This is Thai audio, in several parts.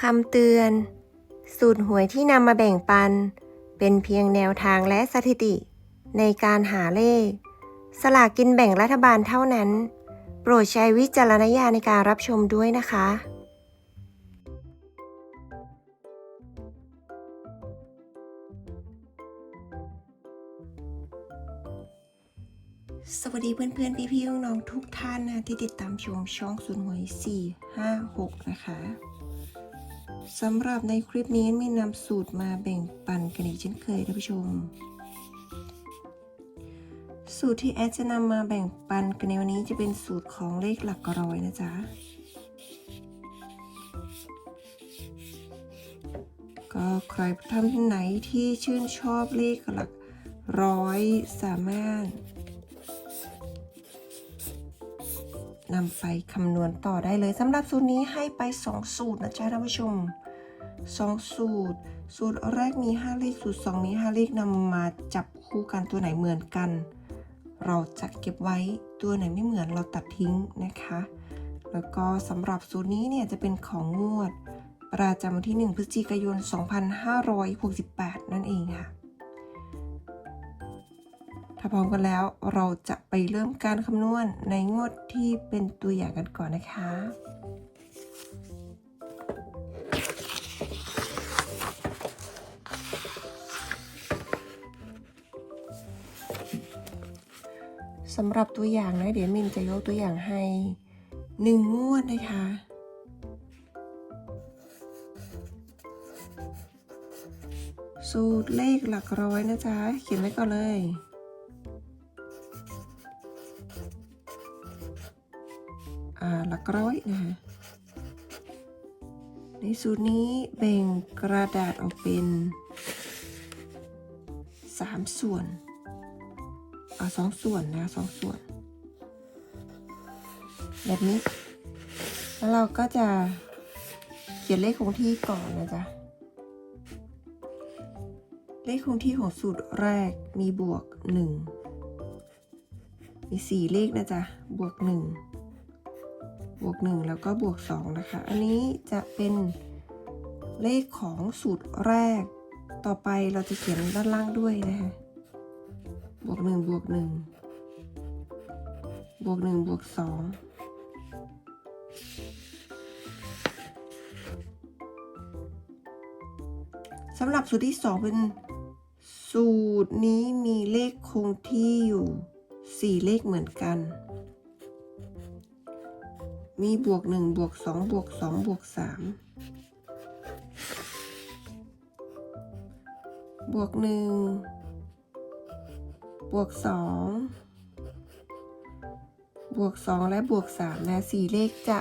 คำเตือน สูตรหวยที่นำมาแบ่งปัน เป็นเพียงแนวทางและสถิติ ในการหาเลข สลากกินแบ่งรัฐบาลเท่านั้น โปรดใช้วิจารณญาณในการรับชมด้วยนะคะ สวัสดีเพื่อนๆพี่ๆน้องๆทุกท่านนะที่ติดตามชมช่องศูนย์หวย4 5 6 นะคะ สำหรับในคลิปนี้มีนำสูตรมาแบ่งปันกันอีกเช่นเคยท่านผู้ชม สูตรที่แอดจะนำมาแบ่งปันกันในวันนี้จะเป็นสูตรของเลขหลักร้อยนะจ๊ะก็ใครท่านไหนที่ชื่นชอบเลขหลักร้อยสามารถ นำไปคำนวณต่อได้เลยสำหรับสูตรนี้ให้ไป 2 สูตรนะจ๊ะท่านผู้ชม 2 สูตร สูตรแรกมี 5 เลขสูตร 2 มี 5 เลขนำมาจับคู่กันตัวไหนเหมือนกัน เราจะเก็บไว้ตัวไหนไม่เหมือนเราตัดทิ้งนะคะ แล้วก็สำหรับสูตรนี้เนี่ยจะเป็นของงวด ประจำวันที่ 1 พฤศจิกายน 2568 นั่นเองค่ะ ถ้าพร้อมกันแล้วเราจะไปเริ่มการคำนวณในงวดที่เป็นตัวอย่างกันก่อนนะคะ สำหรับตัวอย่างนะเดี๋ยวมินจะยกตัวอย่างให้หนึ่งงวดนะคะสูตรเลขหลักร้อยนะจ๊ะ เขียนไว้ก่อนเลย กร้อยนะคะในสูตรนี้แบ่งกระดาษออกเป็น 3 ส่วนเอาสองส่วนนะสองส่วน แบบนี้ แล้วเราก็จะเขียนเลขคงที่ก่อนนะจ๊ะ เลขคงที่ของสูตรแรกมีบวก 1 มี 4 เลขนะจ๊ะ บวก 1 บวก 1 แล้วก็บวก 2 นะคะ อันนี้จะเป็นเลขของสูตรแรก ต่อไปเราจะเขียนด้านล่างด้วยนะคะบวก 1 บวก 1 บวก 1 บวก 2สำหรับสูตรที่ 2 เป็นสูตรนี้มีเลขคงที่อยู่ 4 เลขเหมือนกัน มีบวก1บวก2บวก2บวก3บวก1บวก2บวก2และบวก3นะ4เลขจะ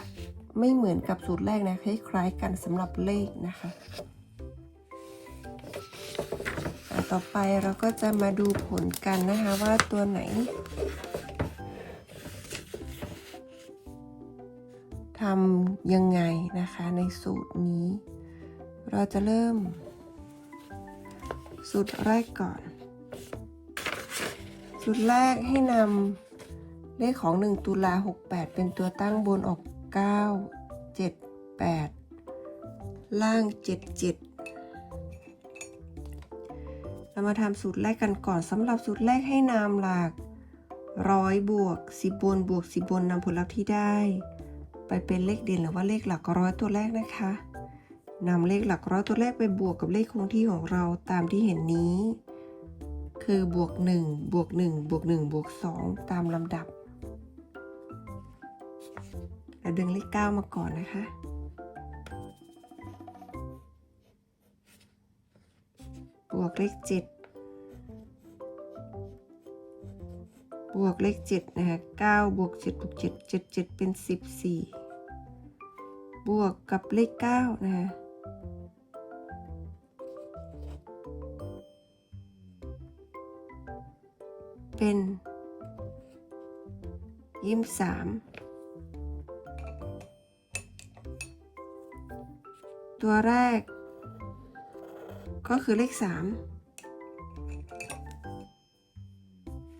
ไม่เหมือนกับสูตรแรกนะคล้ายๆกันสำหรับเลขนะคะอะต่อไปเราก็จะมาดูผลกันนะคะว่าตัวไหน ทำยังไงนะคะในสูตรนี้ เราจะเริ่ม สูตรแรกก่อน สูตรแรกให้นำเลขของ 1 ตุลา 68 เป็นตัวตั้งบนออก 9 7 8 ล่าง 7 7เรามาทำสูตรแรกกันก่อนสำหรับสูตรแรกให้นามหลักร้อยบวกสิบบนบวกสิบบนนำผลลัพธ์ที่ได้ ไปเป็นเลขเด่นหรือว่าเลขหลักร้อยตัวแรกนะคะนำเลขหลักร้อยตัวแรกไปบวกกับเลขคงที่ของเราตามที่เห็นนี้ คือบวก1บวก1บวก1บวก2 ตามลำดับเราดึงเลข 9 มาก่อนนะคะ บวกเลขเจ็ดบวกเลขเจ็ดนะคะเก้าบวกเจ็ดบวกเจ็ดเจ็ดเจ็ดเป็นสิ บวกกับเลขเก้านะคะเป็นยี่สิบสามตัวแรก ก็คือเลขสาม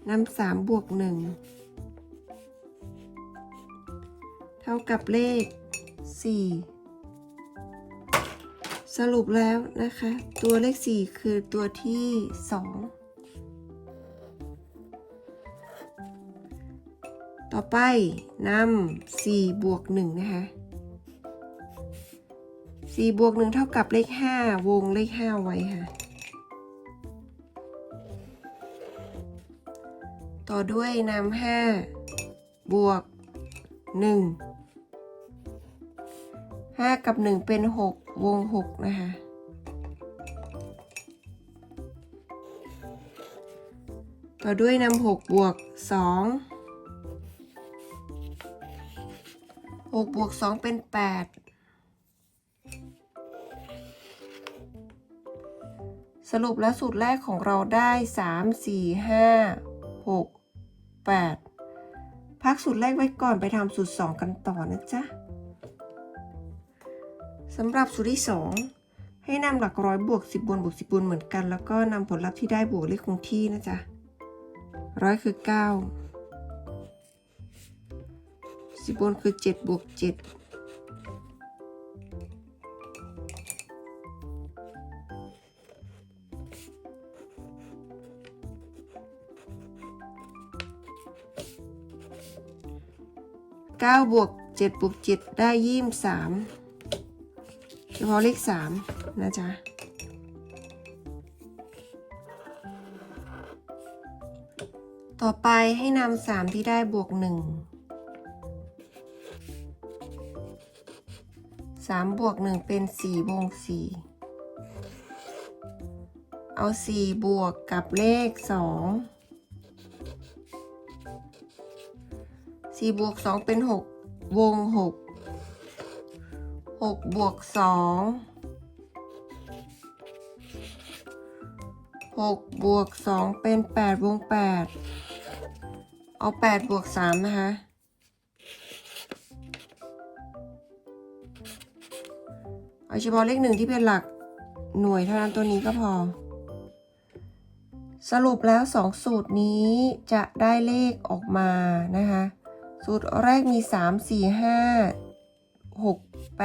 นำสามบวกหนึ่งเท่ากับเลข สี่สรุปแล้วนะคะ ตัวเลข 4 คือตัวที่ 2 ต่อไปนำ4บวก1นะคะ4บวก1เท่ากับเลข 5 วงเลข 5 ไว้ค่ะ ต่อด้วยนำ5บวก 1 5 กับ 1 เป็น 6 วง 6 นะคะ ต่อด้วยนำ6บวก 2 6 บวก 2 เป็น 8 สรุปแล้วสูตรแรกของเราได้ 3 4 5 6 8 พักสูตรแรกไว้ก่อนไปทำสูตร 2 กันต่อนะจ๊ะ สำหรับสูตรที่ 2 ให้นำหลักร้อยบวก 10บนบวก10บนเหมือนกัน แล้วก็นำผลลัพธ์ที่ได้บวกเลขคงที่นะจ๊ะร้อยคือ 9 10บนคือ 7 บวก 7 9บวก7บวก7ได้ยี่สิบสาม เฉพาะเลขสามนะจ๊ะต่อไปให้นำสามที่ได้บวกหนึ่งสามบวกหนึ่งเป็นสี่วงสี่เอาสี่บวกกับเลขสองสี่บวกสองเป็นหกวงหก กบวกสองหกบวกสองเป็นแปดวงแปดเอาแปดบวกสามนะคะเอาเฉพาะเลขหนึ่งที่เป็นหลักหน่วยเท่านั้นตัวนี้ก็พอ สรุปแล้วสองสูตรนี้จะได้เลขออกมานะคะ สูตรแรกมี 3 4 5 6 8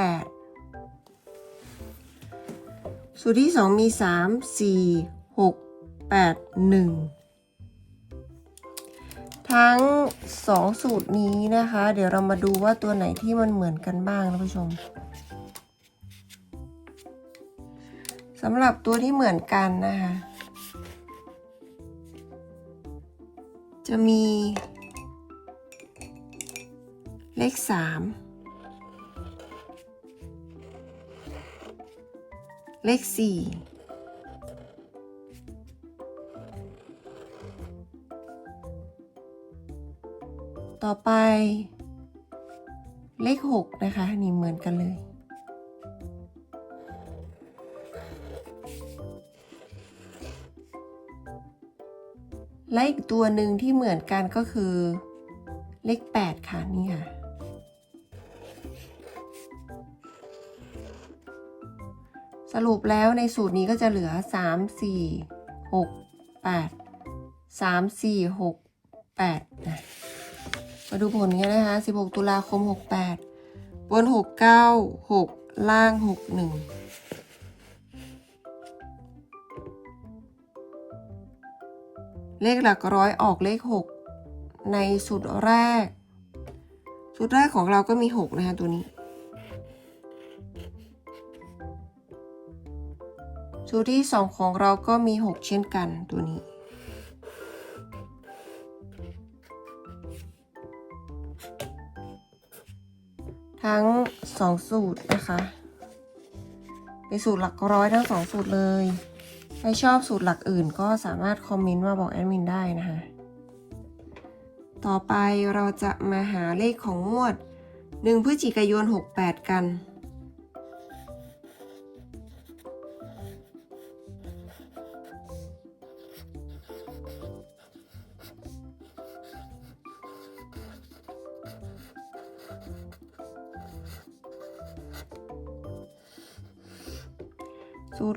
สูตรที่2มี3 4 6 8 1ทั้ง2สูตรนี้นะคะ เดี๋ยวเรามาดูว่าตัวไหนที่มันเหมือนกันบ้างนะผู้ชมสำหรับตัวที่เหมือนกันนะคะ จะมีเลขสาม เลขสี่ต่อไป เลขหกนะคะ นี่เหมือนกันเลย และอีกตัวหนึ่งที่เหมือนกันก็คือเลข8ค่ะ นี่ค่ะ รุปแล้วในสูตรนี้ก็จะเหลือ 3 4 6 8 3 4 6 8นะมาดูผลกันนะคะ 16 ตุลาคม 68 บน 69 6 ล่าง 61เลขหลักร้อยออกเลข 6 ในสูตรแรก สูตรแรกของเราก็มี 6 นะคะตัวนี้ สูตรที่ 2 ของเราก็มี 6 เช่นกันตัวนี้ ทั้ง 2 สูตรนะคะ เป็นสูตรหลักร้อยทั้ง 2 สูตรเลย ใครชอบสูตรหลักอื่นก็สามารถคอมเมนต์มาบอกแอดมินได้นะคะ ต่อไปเราจะมาหาเลขของงวด 1พฤศจิกายน 68 กัน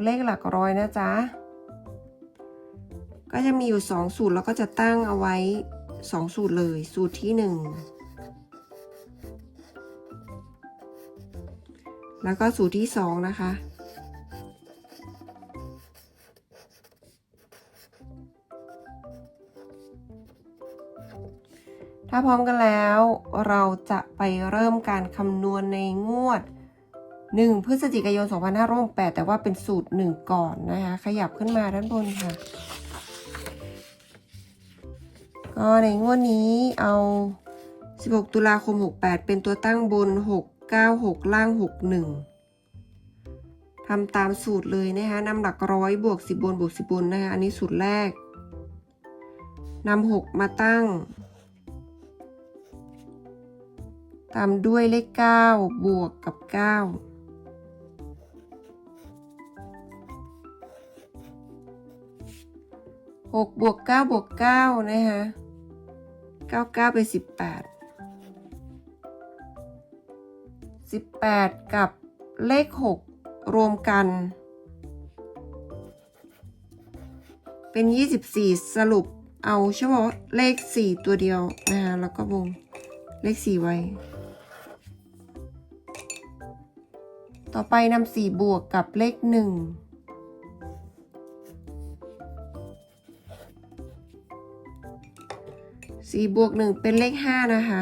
เลขหลักร้อยนะจ๊ะ ก็จะมีอยู่ 2 สูตรแล้วก็จะตั้งเอาไว้ 2 สูตรเลย สูตรที่ 1 แล้วก็สูตรที่ 2 นะคะ ถ้าพร้อมกันแล้วเราจะไปเริ่มการคำนวณในงวด 1 พฤศจิกายน 2568แต่ว่าเป็นสูตร 1 ก่อนนะคะ ขยับขึ้นมาด้านบนค่ะ ก็ในงวดนี้เอา 16 ตุลาคม 68 เป็นตัวตั้งบน 696 ล่าง 61 ทำตามสูตรเลยนะคะนำหลักร้อยบวก 10 บนบวก 10 บนนะคะ อันนี้สูตรแรกนำ6มาตั้งตามด้วยเลข 9 บวกกับ 9 6บวก9บวก9นะคะ9 9เป็น18 18 กับเลข 6 รวมกัน เป็น 24 สรุปเอาเฉพาะเลข 4 ตัวเดียวนะคะแล้วก็วงเลข 4 ไว้ ต่อไปนำ4บวกกับเลข 1 สี่บวกหนึ่งเป็นเลขห้านะคะ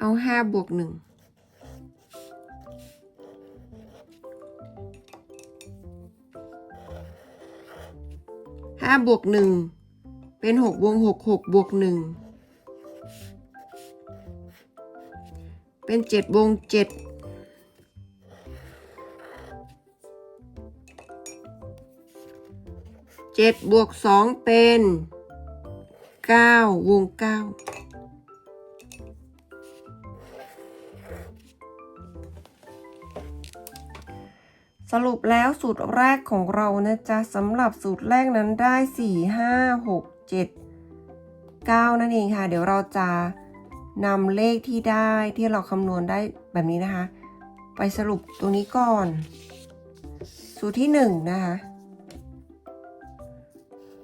เอาห้าบวกหนึ่งห้าบวกหนึ่งเป็นหกวงหกหกบวกหนึ่งเป็นเจ็ดวงเจ็ด เจ็ดบวกสองเป็นเก้าวงเก้าสรุปแล้วสูตรแรกของเรานะจ๊ะสำหรับสูตรแรกนั้นได้ 4 5 6 7 9 นั่นเองค่ะ เดี๋ยวเราจะนำเลขที่ได้ที่เราคำนวณได้แบบนี้นะคะ ไปสรุปตรงนี้ก่อน สูตรที่ 1 นะคะ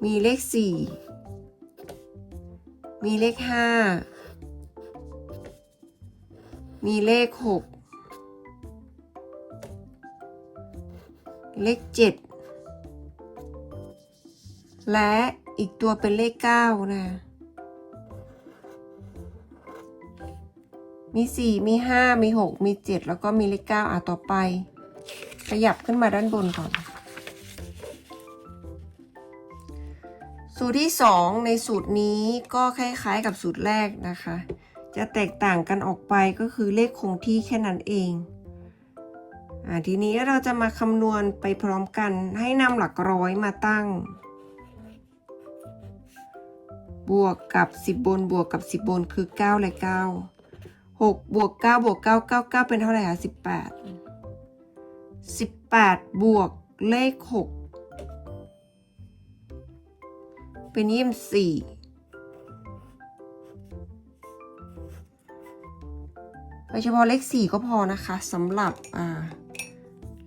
มีเลขสี่มีเลขห้ามีเลขหกเลขเจ็ดและอีกตัวเป็นเลขเก้านะ มีสี่มีห้ามีหกมีเจ็ดแล้วก็มีเลขเก้าอะต่อไป ขยับขึ้นมาด้านบนก่อน สูตรที่ 2 ในสูตรนี้ก็คล้ายๆกับสูตรแรกนะคะ จะแตกต่างกันออกไปก็คือเลขคงที่แค่นั้นเองอ่าทีนี้เราจะมาคำนวณไปพร้อมกันให้นำหลักร้อยมาตั้ง บวกกับ 10 บนบวกกับ 10 บนคือ 9 และ 9 6 บวก 9 บวก 9 9 9 เป็นเท่าไหร่คะ18 18 บวกเลข 6 เป็นยี่สิบสี่ไปเฉพาะเลขสี่ก็พอนะคะสำหรับอ่า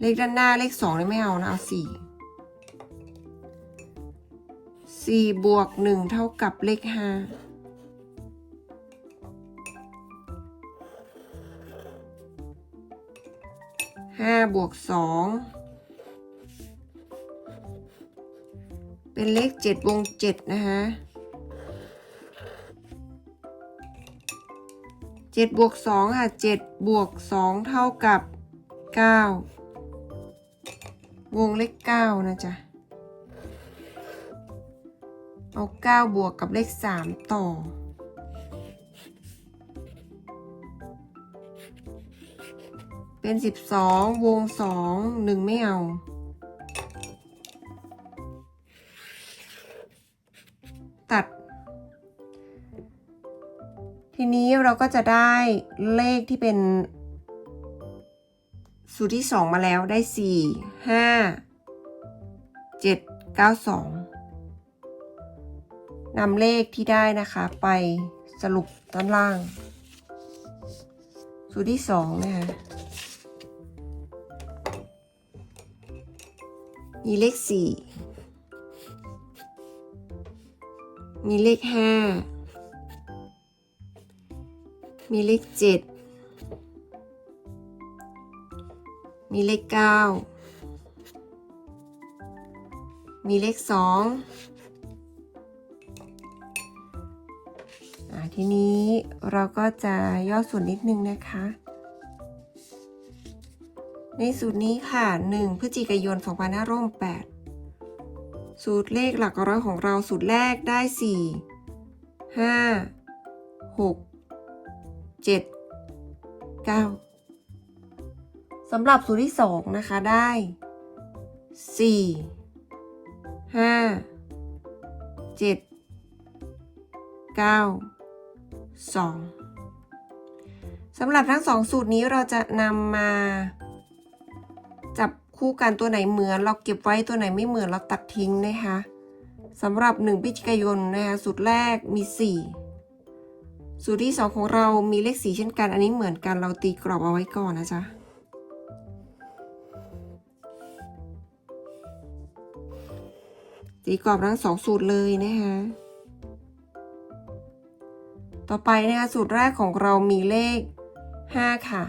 เลขด้านหน้าเลขสองไม่เอานะเอาสี่สี่บวกหนึ่งเท่ากับเลขห้าห้าบวกสอง เป็นเลขเจ็ดวงเจ็ดนะคะเจ็ดบวกสองค่ะเจ็ดบวกสองเท่ากับเก้าวงเลขเก้านะจ๊ะ เอาเก้าบวกกับเลขสามต่อเป็นสิบสองวงสองหนึ่งไม่เอา ตัด ทีนี้เราก็จะได้เลขที่เป็น สูตรที่ 2 มาแล้วได้ 4 5 7 9 2นำเลขที่ได้นะคะไปสรุปด้านล่าง สูตรที่ 2 นะคะมีเลข 4 มีเลขห้ามีเลขเจ็ดมีเลขเก้ามีเลขสองทีนี้เราก็จะย่อส่วนนิดนึงนะคะ ในสูตรนี้ค่ะ 1 พฤศจิกายน 2508 สูตรเลขหลักร้อยของเราสูตรแรกได้ 4 5 6 7 9สำหรับสูตรที่ 2 นะคะได้ 4 5 7 9 2สำหรับทั้งสองสูตรนี้เราจะนำมา คู่กันตัวไหนเหมือนเราเก็บไว้ตัวไหนไม่เหมือนเราตัดทิ้งนะคะสำหรับ 1พฤศจิกายนนะคะสูตรแรกมี 4 สูตรที่ 2 ของเรามีเลขสีเช่นกัน อันนี้เหมือนกันเราตีกรอบเอาไว้ก่อนนะจ๊ะตีกรอบทั้งสองสูตรเลยนะคะต่อไปนะคะสูตรแรกของเรามีเลข 5 ค่ะ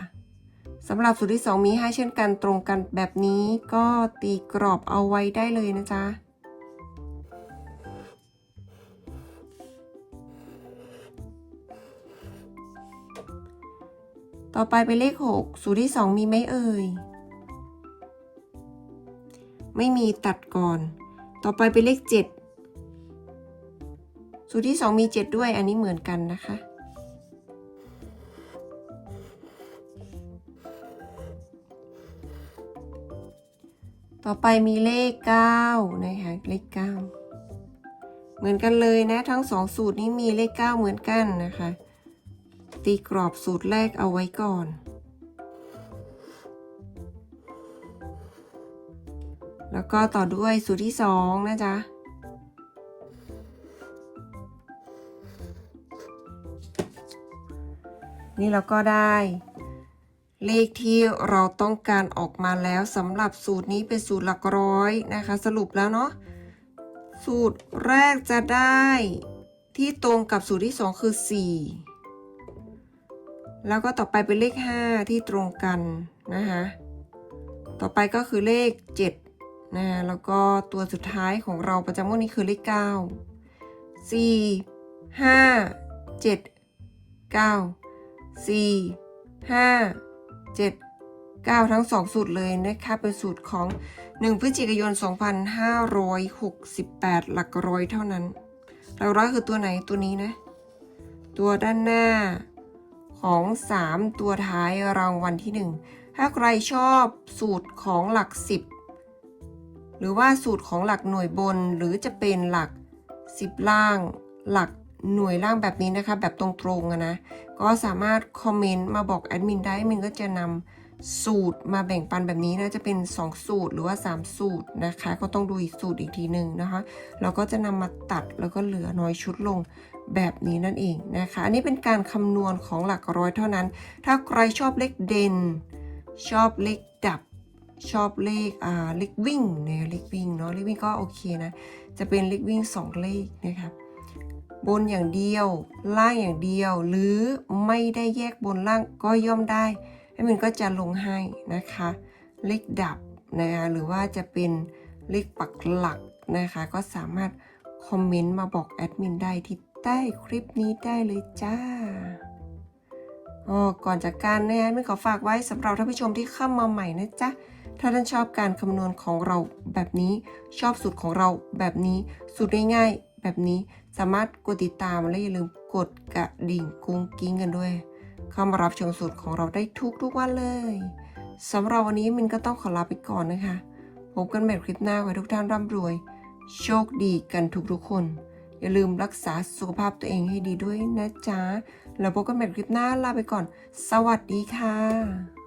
สำหรับสูตรที่ 2 มี 5 เช่นกันตรงกันแบบนี้ก็ตีกรอบเอาไว้ได้เลยนะจ๊ะต่อไปเป็นเลข 6 สูตรที่ 2 มีไหมเอ่ย ไม่มีตัดก่อน ต่อไปเป็นเลข 7 สูตรที่ 2 มี 7 ด้วยอันนี้เหมือนกันนะคะ ต่อไปมีเลข 9 นะคะ เลข 9 เหมือนกันเลยนะ ทั้งสองสูตรนี้มีเลข 9 เหมือนกันนะคะ ตีกรอบสูตรแรกเอาไว้ก่อนแล้วก็ต่อด้วยสูตรที่ 2 นะจ๊ะ นี่เราก็ได้ เลขที่เราต้องการออกมาแล้วสำหรับสูตรนี้เป็นสูตรหลักร้อยนะคะ สรุปแล้วเนาะสูตรแรกจะได้ที่ตรงกับสูตรที่ 2 คือ 4 แล้วก็ต่อไปเป็นเลข 5 ที่ตรงกันนะคะต่อไปก็คือเลข 7 นะะแล้วก็ตัวสุดท้ายของเราประจำงวดนี้คือเลข 9 4 5 7 9 4 5 7 9 ทั้ง 2 สูตรเลยนะคะเป็นสูตรของ 1 พฤศจิกายน 2568 หลักร้อยเท่านั้น หลักร้อยคือตัวไหนตัวนี้นะ ตัวด้านหน้าของ 3 ตัวท้ายรางวัลที่ 1 ถ้าใครชอบสูตรของหลัก 10 หรือว่าสูตรของหลักหน่วยบนหรือจะเป็นหลัก 10 ล่าง หลัก หน่วยล่างแบบนี้นะคะ แบบตรงๆนะ ก็สามารถคอมเมนต์มาบอกแอดมินได้แอดมินก็จะนำสูตรมาแบ่งปันแบบนี้นะจะเป็น 2 สูตรหรือว่า 3 สูตรนะคะ ก็ต้องดูอีกสูตรอีกทีหนึ่งนะคะเราก็จะนำมาตัดแล้วก็เหลือน้อยชุดลงแบบนี้นั่นเองนะคะ อันนี้เป็นการคำนวณของหลักร้อยเท่านั้น ถ้าใครชอบเลขเด่น ชอบเลขดับชอบเลขอ่าเลขวิ่งเนี่ยเลขวิ่งเนาะเลขวิ่งก็โอเคนะ จะเป็นเลขวิ่ง 2 เลขนะครับ บนอย่างเดียว ล่างอย่างเดียว หรือไม่ได้แยกบนล่างก็ย่อมได้แอดมินก็จะลงให้นะคะ เลขดับนะคะหรือว่าจะเป็นเลขปักหลักนะคะ ก็สามารถคอมเมนต์มาบอกแอดมินได้ที่ใต้คลิปนี้ได้เลยจ้าอ๋อก่อนจากการนะแอดมินขอฝากไว้สำหรับท่านผู้ชมที่เข้ามาใหม่นะจ๊ะ ถ้าท่านชอบการคำนวณของเราแบบนี้ ชอบสูตรของเราแบบนี้ สูตรง่ายๆแบบนี้ สามารถกดติดตามและอย่าลืมกดกระดิ่งกุ้งกิ้งกันด้วย เข้ามารับชมสูตรของเราได้ทุกทุกๆวันเลยสำหรับวันนี้มินก็ต้องขอลาไปก่อนนะคะ พบกันใหม่คลิปหน้าไว้ทุกท่านร่ำรวย โชคดีกันทุกๆคน อย่าลืมรักษาสุขภาพตัวเองให้ดีด้วยนะจ๊ะ แล้วพบกันใหม่คลิปหน้าลาไปก่อน สวัสดีค่ะ